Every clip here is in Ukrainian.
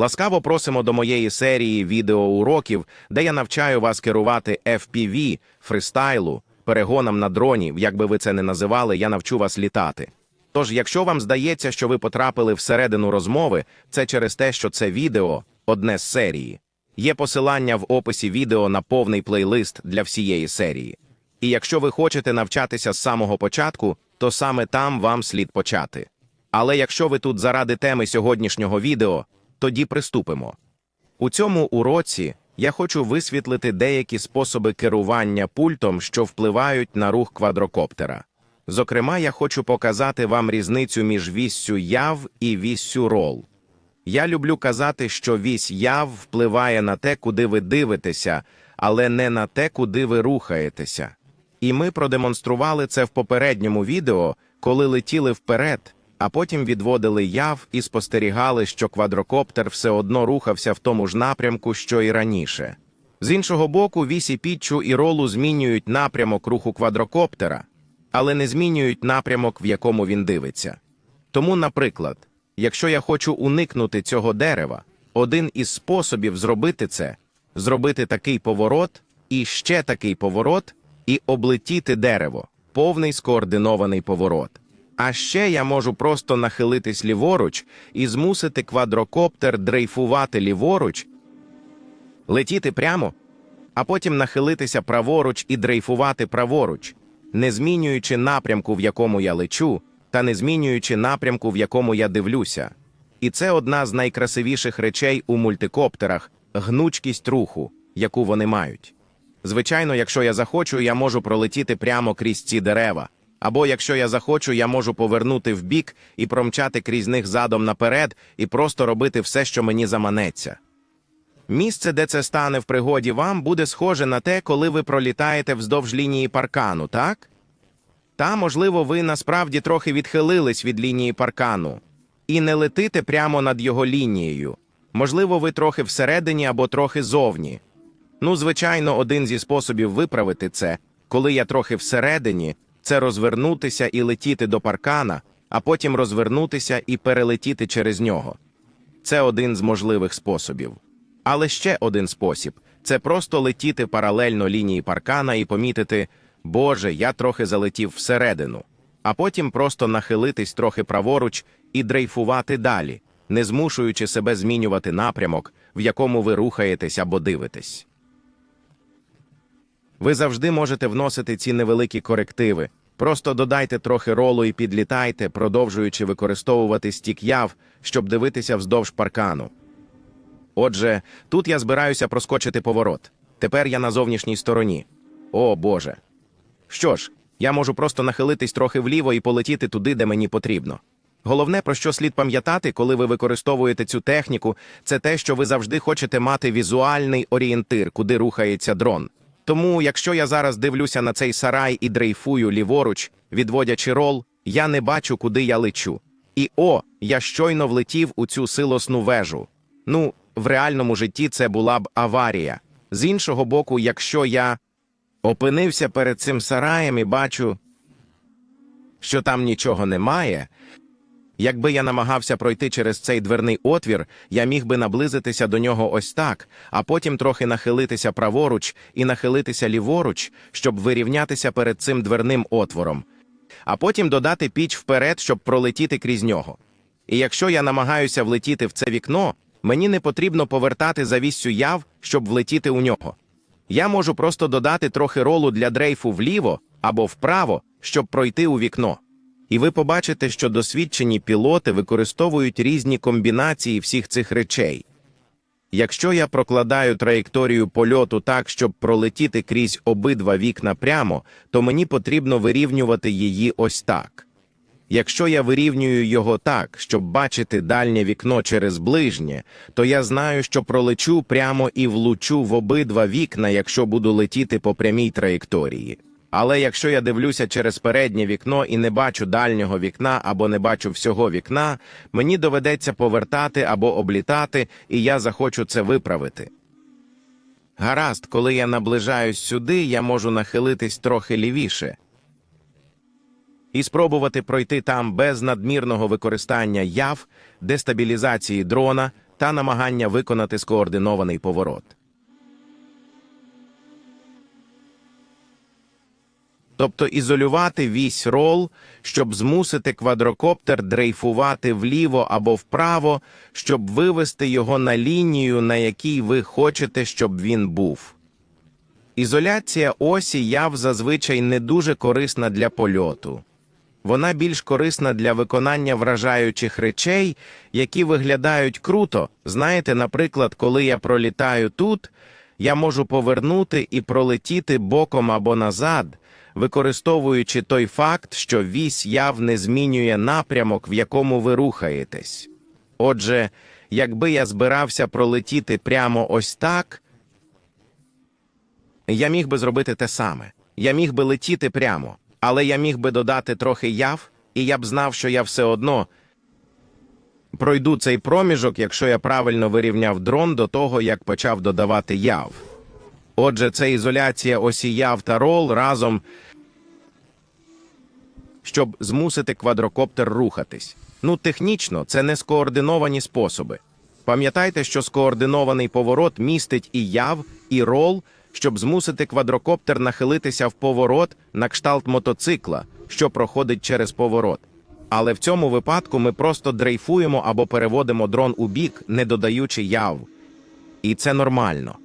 Ласкаво просимо до моєї серії відеоуроків, де я навчаю вас керувати FPV, фристайлу, перегоном на дроні, як би ви це не називали, я навчу вас літати. Тож, якщо вам здається, що ви потрапили всередину розмови, це через те, що це відео одне з серії. Є посилання в описі відео на повний плейлист для всієї серії. І якщо ви хочете навчатися з самого початку, то саме там вам слід почати. Але якщо ви тут заради теми сьогоднішнього відео, тоді приступимо. У цьому уроці я хочу висвітлити деякі способи керування пультом, що впливають на рух квадрокоптера. Зокрема, я хочу показати вам різницю між віссю яв і віссю рол. Я люблю казати, що вісь яв впливає на те, куди ви дивитеся, але не на те, куди ви рухаєтеся. І ми продемонстрували це в попередньому відео, коли летіли вперед, а потім відводили яв і спостерігали, що квадрокоптер все одно рухався в тому ж напрямку, що і раніше. З іншого боку, вісі пітчу і ролу змінюють напрямок руху квадрокоптера, але не змінюють напрямок, в якому він дивиться. Тому, наприклад, якщо я хочу уникнути цього дерева, один із способів зробити це зробити такий поворот і ще такий поворот, і облетіти дерево, повний скоординований поворот. А ще я можу просто нахилитись ліворуч і змусити квадрокоптер дрейфувати ліворуч, летіти прямо, а потім нахилитися праворуч і дрейфувати праворуч, не змінюючи напрямку, в якому я лечу, та не змінюючи напрямку, в якому я дивлюся. І це одна з найкрасивіших речей у мультикоптерах гнучкість руху, яку вони мають. Звичайно, якщо я захочу, я можу пролетіти прямо крізь ці дерева. Або якщо я захочу, я можу повернути вбік і промчати крізь них задом наперед і просто робити все, що мені заманеться. Місце, де це стане в пригоді вам, буде схоже на те, коли ви пролітаєте вздовж лінії паркану, так? Та, можливо, ви насправді трохи відхилились від лінії паркану і не летите прямо над його лінією. Можливо, ви трохи всередині або трохи зовні. Ну, звичайно, один зі способів виправити це, коли я трохи всередині, це розвернутися і летіти до паркана, а потім розвернутися і перелетіти через нього. Це один з можливих способів. Але ще один спосіб це просто летіти паралельно лінії паркана і помітити, Боже, я трохи залетів всередину, а потім просто нахилитись трохи праворуч і дрейфувати далі, не змушуючи себе змінювати напрямок, в якому ви рухаєтесь або дивитесь. Ви завжди можете вносити ці невеликі корективи. Просто додайте трохи ролу і підлітайте, продовжуючи використовувати стік яв, щоб дивитися вздовж паркану. Отже, тут я збираюся проскочити поворот. Тепер я на зовнішній стороні. О Боже. Що ж, я можу просто нахилитись трохи вліво і полетіти туди, де мені потрібно. Головне, про що слід пам'ятати, коли ви використовуєте цю техніку, це те, що ви завжди хочете мати візуальний орієнтир, куди рухається дрон. Тому, якщо я зараз дивлюся на цей сарай і дрейфую ліворуч, відводячи рол, я не бачу, куди я лечу. І о, я щойно влетів у цю силосну вежу. Ну, в реальному житті це була б аварія. З іншого боку, якщо я опинився перед цим сараєм і бачу, що там нічого немає, Якби я намагався пройти через цей дверний отвір, я міг би наблизитися до нього ось так, а потім трохи нахилитися праворуч і нахилитися ліворуч, щоб вирівнятися перед цим дверним отвором, а потім додати піч вперед, щоб пролетіти крізь нього. І якщо я намагаюся влетіти в це вікно, мені не потрібно повертати завіссю яв, щоб влетіти у нього. Я можу просто додати трохи ролу для дрейфу вліво або вправо, щоб пройти у вікно. І ви побачите, що досвідчені пілоти використовують різні комбінації всіх цих речей. Якщо я прокладаю траєкторію польоту так, щоб пролетіти крізь обидва вікна прямо, то мені потрібно вирівнювати її ось так. Якщо я вирівнюю його так, щоб бачити дальнє вікно через ближнє, то я знаю, що пролечу прямо і влучу в обидва вікна, якщо буду летіти по прямій траєкторії. Але якщо я дивлюся через переднє вікно і не бачу дальнього вікна або не бачу всього вікна, мені доведеться повертати або облітати, і я захочу це виправити. Гаразд, коли я наближаюсь сюди, я можу нахилитись трохи лівіше і спробувати пройти там без надмірного використання яв, дестабілізації дрона та намагання виконати скоординований поворот. Тобто ізолювати вісь рол, щоб змусити квадрокоптер дрейфувати вліво або вправо, щоб вивести його на лінію, на якій ви хочете, щоб він був. Ізоляція осі яв зазвичай не дуже корисна для польоту. Вона більш корисна для виконання вражаючих речей, які виглядають круто. Знаєте, наприклад, коли я пролітаю тут, я можу повернути і пролетіти боком або назад, використовуючи той факт, що вісь яв не змінює напрямок, в якому ви рухаєтесь. Отже, якби я збирався пролетіти прямо ось так, я міг би зробити те саме. Я міг би летіти прямо, але я міг би додати трохи яв, і я б знав, що я все одно пройду цей проміжок, якщо я правильно вирівняв дрон до того, як почав додавати яв. Отже, це ізоляція осі яв та рол разом, щоб змусити квадрокоптер рухатись. Ну, технічно, це не скоординовані способи. Пам'ятайте, що скоординований поворот містить і яв, і рол, щоб змусити квадрокоптер нахилитися в поворот на кшталт мотоцикла, що проходить через поворот. Але в цьому випадку ми просто дрейфуємо або переводимо дрон у бік, не додаючи яв. І це нормально.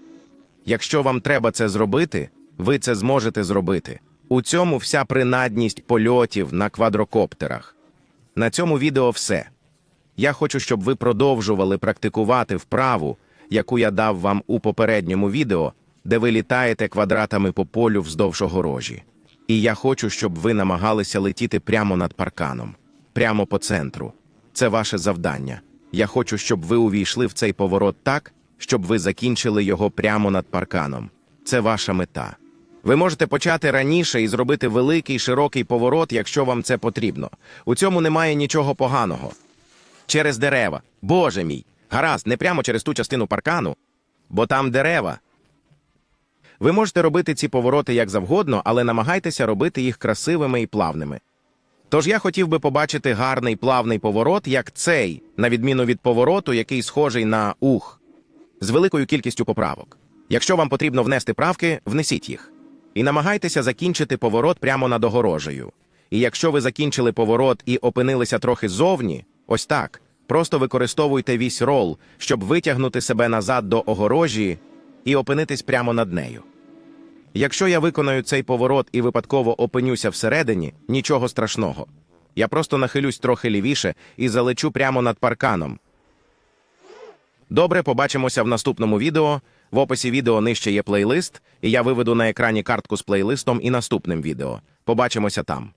Якщо вам треба це зробити, ви це зможете зробити. У цьому вся принадність польотів на квадрокоптерах. На цьому відео все. Я хочу, щоб ви продовжували практикувати вправу, яку я дав вам у попередньому відео, де ви літаєте квадратами по полю вздовж огорожі. І я хочу, щоб ви намагалися летіти прямо над парканом, прямо по центру. Це ваше завдання. Я хочу, щоб ви увійшли в цей поворот так, щоб ви закінчили його прямо над парканом. Це ваша мета. Ви можете почати раніше і зробити великий широкий поворот, якщо вам це потрібно. У цьому немає нічого поганого. Через дерева. Боже мій. Гаразд, не прямо через ту частину паркану, бо там дерева. Ви можете робити ці повороти як завгодно, але намагайтеся робити їх красивими і плавними. Тож я хотів би побачити гарний плавний поворот, як цей, на відміну від повороту, який схожий на ух, з великою кількістю поправок. Якщо вам потрібно внести правки, внесіть їх. І намагайтеся закінчити поворот прямо над огорожею. І якщо ви закінчили поворот і опинилися трохи ззовні, ось так, просто використовуйте вісь рол, щоб витягнути себе назад до огорожі і опинитись прямо над нею. Якщо я виконаю цей поворот і випадково опинюся всередині, нічого страшного. Я просто нахилюсь трохи лівіше і залечу прямо над парканом. Добре, побачимося в наступному відео. В описі відео нижче є плейлист, і я виведу на екрані картку з плейлистом і наступним відео. Побачимося там.